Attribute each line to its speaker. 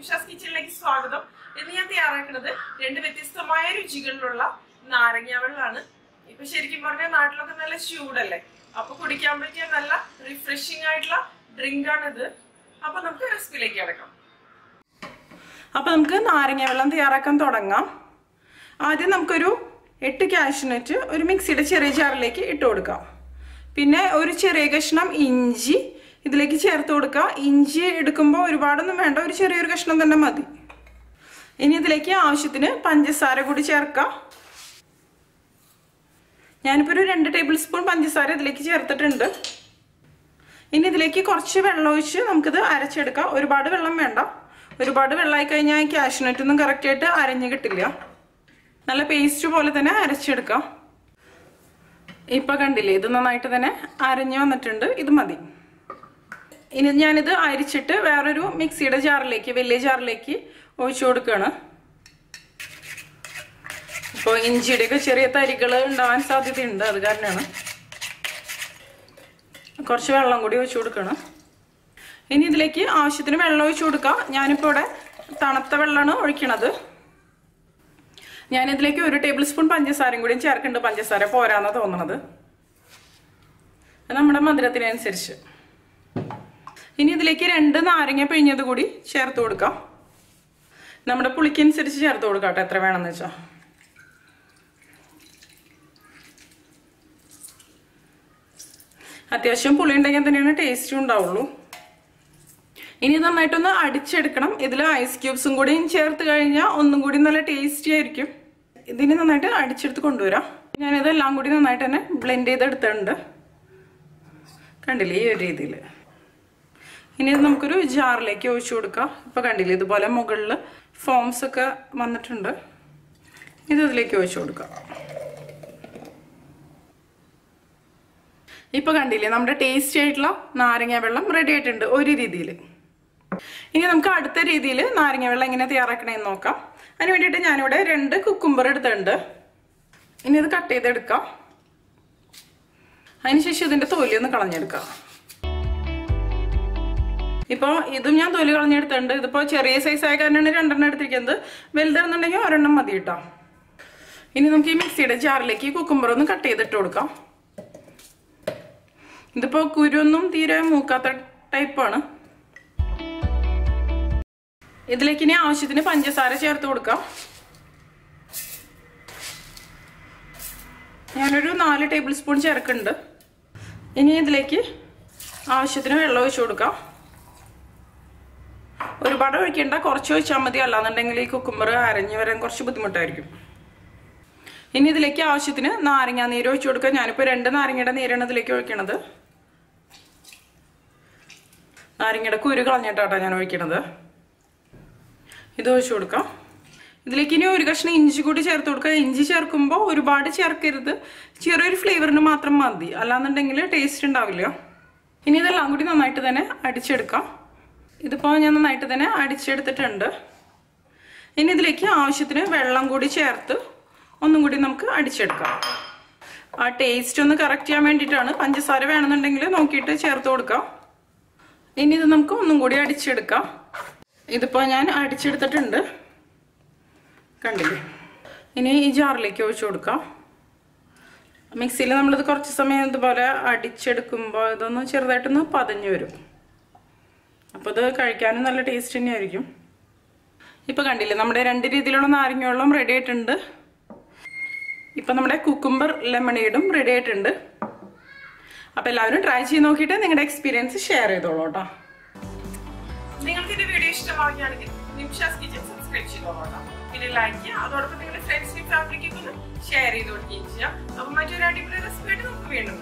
Speaker 1: നിമിഷാസ് കിച്ചണിലേക്ക് സ്വാഗതം. ഇന്ന് ഞാൻ തയ്യാറാക്കുന്നത് രണ്ട് വ്യത്യസ്തമായ രുചികളിലുള്ള നാരങ്ങ വെള്ളമാണ് ഇപ്പൊ ശരിക്കും പറഞ്ഞാൽ നാട്ടിലൊക്കെ നല്ല ചൂടല്ലേ? അപ്പൊ കുടിക്കാൻ പറ്റിയ നല്ല റിഫ്രഷിംഗ് ആയിട്ടുള്ള ഡ്രിങ്ക് ആണിത്. അപ്പൊ നമുക്ക് റെസിപ്പിയിലേക്ക് അടക്കാം അപ്പൊ നമുക്ക് നാരങ്ങ വെള്ളം തയ്യാറാക്കാൻ തുടങ്ങാം. ആദ്യം നമുക്കൊരു എട്ട് കാഷ്നറ്റ് ഒരു മിക്സിയുടെ ചെറിയ ജാറിലേക്ക് ഇട്ട് കൊടുക്കാം. പിന്നെ ഒരു ചെറിയ കഷ്ണം ഇഞ്ചി ഇതിലേക്ക് ചേർത്ത് കൊടുക്കുക. ഇഞ്ചി എടുക്കുമ്പോൾ ഒരുപാടൊന്നും വേണ്ട ഒരു ചെറിയൊരു കഷ്ണം തന്നെ മതി. ഇനി ഇതിലേക്ക് ആവശ്യത്തിന് പഞ്ചസാര കൂടി ചേർക്കാം ഞാനിപ്പോൾ ഒരു രണ്ട് ടേബിൾ സ്പൂൺ പഞ്ചസാര ഇതിലേക്ക് ചേർത്തിട്ടുണ്ട്. ഇനി ഇതിലേക്ക് കുറച്ച് വെള്ളം ഒഴിച്ച് നമുക്കിത് അരച്ചെടുക്കാം. ഒരുപാട് വെള്ളം വേണ്ട. ഒരുപാട് വെള്ളമായി കഴിഞ്ഞാൽ കാഷ്നട്ടൊന്നും കറക്റ്റായിട്ട് അരഞ്ഞ് കിട്ടില്ല. നല്ല പേസ്റ്റ് പോലെ തന്നെ അരച്ചെടുക്കാം. ഇപ്പം കണ്ടില്ലേ ഇത് നന്നായിട്ട് തന്നെ അരഞ്ഞു വന്നിട്ടുണ്ട്. ഇത് മതി. ഇനി ഞാനിത് അരിച്ചിട്ട് വേറൊരു മിക്സിയുടെ ജാറിലേക്ക് വലിയ ജാറിലേക്ക് ഒഴിച്ചു കൊടുക്കുകയാണ് ഇപ്പോൾ ഇഞ്ചിയുടെയൊക്കെ ചെറിയ തരികൾ ഉണ്ടാവാൻ സാധ്യതയുണ്ട് അത് കാരണമാണ്. കുറച്ച് വെള്ളം കൂടി ഒഴിച്ചു കൊടുക്കണം. ഇനി ഇതിലേക്ക് ആവശ്യത്തിന് വെള്ളം ഒഴിച്ചു കൊടുക്കാം. ഞാനിപ്പോൾ ഇവിടെ തണുത്ത വെള്ളമാണ് ഒഴിക്കണത്. ഞാനിതിലേക്ക് ഒരു ടേബിൾ സ്പൂൺ പഞ്ചസാരയും കൂടി ചേർക്കുന്നുണ്ട്. പഞ്ചസാര പോരാന്നാണ് തോന്നണത്. നമ്മുടെ മധുരത്തിനനുസരിച്ച്. ഇനി ഇതിലേക്ക് രണ്ട് നാരങ്ങ പിഴിഞ്ഞത് കൂടി ചേർത്ത് കൊടുക്കാം. നമ്മുടെ പുളിക്കനുസരിച്ച് ചേർത്ത് കൊടുക്കാം എത്ര വേണമെന്ന് വെച്ചാൽ അത്യാവശ്യം പുളി ഉണ്ടെങ്കിൽ തന്നെയാണ് ടേസ്റ്റും ഉണ്ടാവുള്ളൂ. ഇനി നന്നായിട്ടൊന്ന് അടിച്ചെടുക്കണം. ഇതിൽ ഐസ് ക്യൂബ്സും കൂടി ചേർത്ത് കഴിഞ്ഞാൽ ഒന്നും കൂടി നല്ല ടേസ്റ്റി ആയിരിക്കും. ഇതിന് നന്നായിട്ട് അടിച്ചെടുത്ത് കൊണ്ടുവരാം. ഞാനിതെല്ലാം കൂടി നന്നായിട്ട് തന്നെ ബ്ലെൻഡ് ചെയ്തെടുത്തിട്ടുണ്ട്. കണ്ടില്ലേ ഈ ഒരു രീതിയിൽ ഇനി ഇത് നമുക്കൊരു ജാറിലേക്ക് ഒഴിച്ചു കൊടുക്കാം. ഇപ്പം കണ്ടില്ലേ ഇതുപോലെ മുകളിൽ ഫോംസ് ഒക്കെ വന്നിട്ടുണ്ട്. ഇത് ഇതിലേക്ക് ഒഴിച്ചു കൊടുക്കാം. ഇപ്പൊ കണ്ടില്ലേ നമ്മുടെ ടേസ്റ്റി ആയിട്ടുള്ള നാരങ്ങ വെള്ളം റെഡി ആയിട്ടുണ്ട് ഒരു രീതിയിൽ ഇനി നമുക്ക് അടുത്ത രീതിയിൽ നാരങ്ങ വെള്ളം എങ്ങനെ തയ്യാറാക്കണമെന്ന് നോക്കാം. അതിന് വേണ്ടിയിട്ട് ഞാനിവിടെ രണ്ട് കുക്കുംബർ എടുത്തിട്ടുണ്ട്. ഇനി ഇത് കട്ട് ചെയ്തെടുക്കാം. അതിനുശേഷം ഇതിന്റെ തൊലി ഒന്ന് കളഞ്ഞെടുക്കാം. ഇപ്പോൾ ഇതും ഞാൻ തൊലി കളഞ്ഞെടുത്തിട്ടുണ്ട്. ഇതിപ്പോൾ ചെറിയ സൈസ് ആയ കാരണമാണ് രണ്ടെണ്ണം എടുത്തിരിക്കുന്നത്. വലുതാണെന്നുണ്ടെങ്കിൽ ഒരെണ്ണം മതി കേട്ടോ ഇനി നമുക്ക് ഈ മിക്സിയുടെ ജാറിലേക്ക് കുക്കുംബർ ഒന്ന് കട്ട് ചെയ്തിട്ട് കൊടുക്കാം. ഇതിപ്പോൾ കുരുവൊന്നും തീരെ മൂക്കാത്ത ടൈപ്പാണ് ഇതിലേക്ക് ഇനി ആവശ്യത്തിന് പഞ്ചസാര ചേർത്ത് കൊടുക്കാം. ഞാനൊരു നാല് ടേബിൾ സ്പൂൺ ചേർക്കുന്നുണ്ട്. ഇനി ഇതിലേക്ക് ആവശ്യത്തിന് വെള്ളം ഒഴിച്ചു കൊടുക്കാം. ഒരുപാട് ഒഴിക്കേണ്ട കുറച്ച് ഒഴിച്ചാൽ മതി. അല്ലാന്നുണ്ടെങ്കിൽ ഈ കുക്കുമ്പർ അരഞ്ഞു വരാൻ കുറച്ച് ബുദ്ധിമുട്ടായിരിക്കും. ഇനി ഇതിലേക്ക് ആവശ്യത്തിന് നാരങ്ങ നീര് ഒഴിച്ചു കൊടുക്കുക ഞാനിപ്പോൾ രണ്ട് നാരങ്ങയുടെ നീരാണ് ഇതിലേക്ക് ഒഴിക്കണത്. നാരങ്ങയുടെ കുരു കളഞ്ഞിട്ടാട്ടോ ഞാൻ ഒഴിക്കണത്. ഇത് ഒഴിച്ചു കൊടുക്കാം. ഇതിലേക്ക് ഇനി ഒരു കഷ്ണം ഇഞ്ചി കൂടി ചേർത്ത് കൊടുക്കുക ഇഞ്ചി ചേർക്കുമ്പോൾ ഒരുപാട് ചേർക്കരുത്. ചെറിയൊരു ഫ്ലേവറിന് മാത്രം മതി. അല്ലാന്നുണ്ടെങ്കിൽ ടേസ്റ്റ് ഉണ്ടാവില്ല. ഇനി ഇതെല്ലാം കൂടി നന്നായിട്ട് തന്നെ അടിച്ചെടുക്കാം. ഇതിപ്പോൾ ഞാൻ നന്നായിട്ട് തന്നെ അടിച്ചെടുത്തിട്ടുണ്ട്. ഇനി ഇതിലേക്ക് ആവശ്യത്തിന് വെള്ളം കൂടി ചേർത്ത് ഒന്നും കൂടി നമുക്ക് അടിച്ചെടുക്കാം. ആ ടേസ്റ്റ് ഒന്ന് കറക്റ്റ് ചെയ്യാൻ വേണ്ടിയിട്ടാണ് പഞ്ചസാര വേണമെന്നുണ്ടെങ്കിൽ നോക്കിയിട്ട് ചേർത്ത് കൊടുക്കാം. ഇനി ഇത് നമുക്ക് ഒന്നും കൂടി അടിച്ചെടുക്കാം. ഇതിപ്പോൾ ഞാൻ അടിച്ചെടുത്തിട്ടുണ്ട്. കണ്ടില്ലേ? ഇനി ഈ ജാറിലേക്ക് ഒഴിച്ചു കൊടുക്കാം. മിക്സിയിൽ നമ്മളിത് കുറച്ച് സമയം ഇതുപോലെ അടിച്ചെടുക്കുമ്പോൾ ഇതൊന്ന് ചെറുതായിട്ടൊന്ന് പതഞ്ഞു വരും. അപ്പോൾ ഇത് കഴിക്കാനും നല്ല ടേസ്റ്റ് തന്നെയായിരിക്കും. ഇപ്പോൾ കണ്ടില്ലേ നമ്മുടെ രണ്ട് രീതിയിലുള്ള നാരങ്ങ വെള്ളം റെഡി ആയിട്ടുണ്ട്. ഇപ്പം നമ്മുടെ കുക്കുംബർ ലെമണേഡും റെഡി ആയിട്ടുണ്ട്. അപ്പോൾ എല്ലാവരും ട്രൈ ചെയ്ത് നോക്കിയിട്ട് നിങ്ങളുടെ എക്സ്പീരിയൻസ് ഷെയർ ചെയ്തോളൂ കേട്ടോ. നിങ്ങൾക്ക് എന്റെ വീഡിയോ ഇഷ്ടമാവുകയാണെങ്കിൽ നിമിഷാസ് കിച്ചൻ സബ്സ്ക്രൈബ് ചെയ്തോളൂ പിന്നെ ലൈക്ക് ചെയ്യുക അതോടൊപ്പം നിങ്ങളുടെ ഫ്രണ്ട്സിനും ഫാമിലിക്കൊക്കെ ഒന്ന് ഷെയർ ചെയ്ത് കൊടുക്കുകയും ചെയ്യാം. അപ്പം മറ്റൊരു അടിപൊളി റെസിപ്പി ആയിട്ട് നമുക്ക് വീണ്ടും